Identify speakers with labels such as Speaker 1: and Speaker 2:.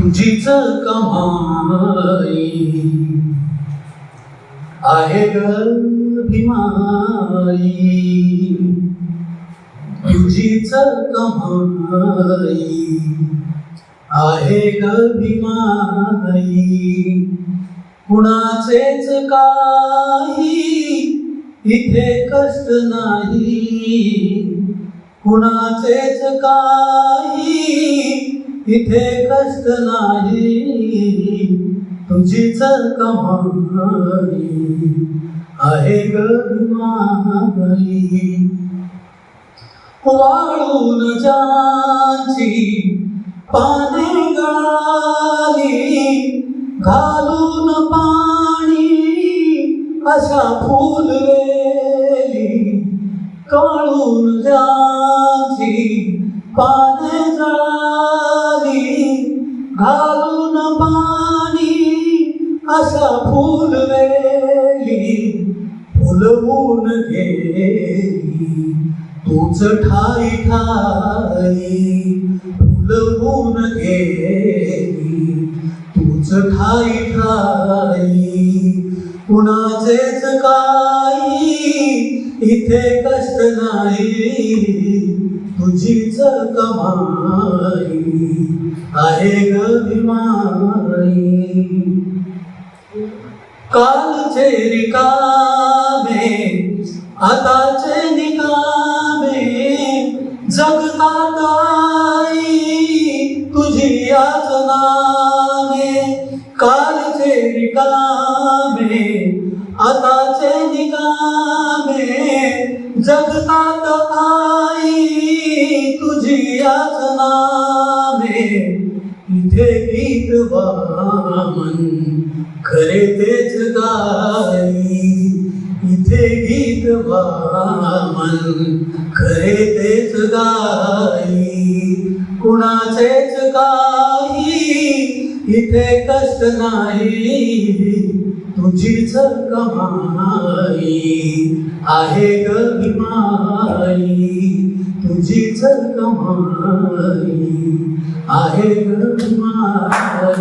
Speaker 1: तुझीच कमाई आहे ग भीमाई तुझीच कमाई आहे ग कुणाचेच काही इथे कष्ट नाही. कुणाचेच काही इथे कष्ट नाही तुझीच कमाई आहे ग वाळून जाची पाने गळाली घालून पाणी अशा फुलवेली काळून जाची पाने जळा घालून पाणी अशा फुलवेली फुलवून गेली. तूच ठाई ठाई फुलवून गेली. तूच ठाई ठाई कुणाचेच काही इथे कष्ट नाही. तुझीच कमाई आहे ग कालचे रिकामे आताचे निकामे जगतात आई तुझी याचनामे कालचे रिकामे आताचे निकामे जगतात आई. याच नामे इथे गीत वामन. खरे तेच गाई इथे गीत वामन. खरे तेच गाई कुणाचेच काही इथे कष्ट नाही. तुझीच कमाई आहे ग भीमाई तुझीच कमाई आहे ग भीमाई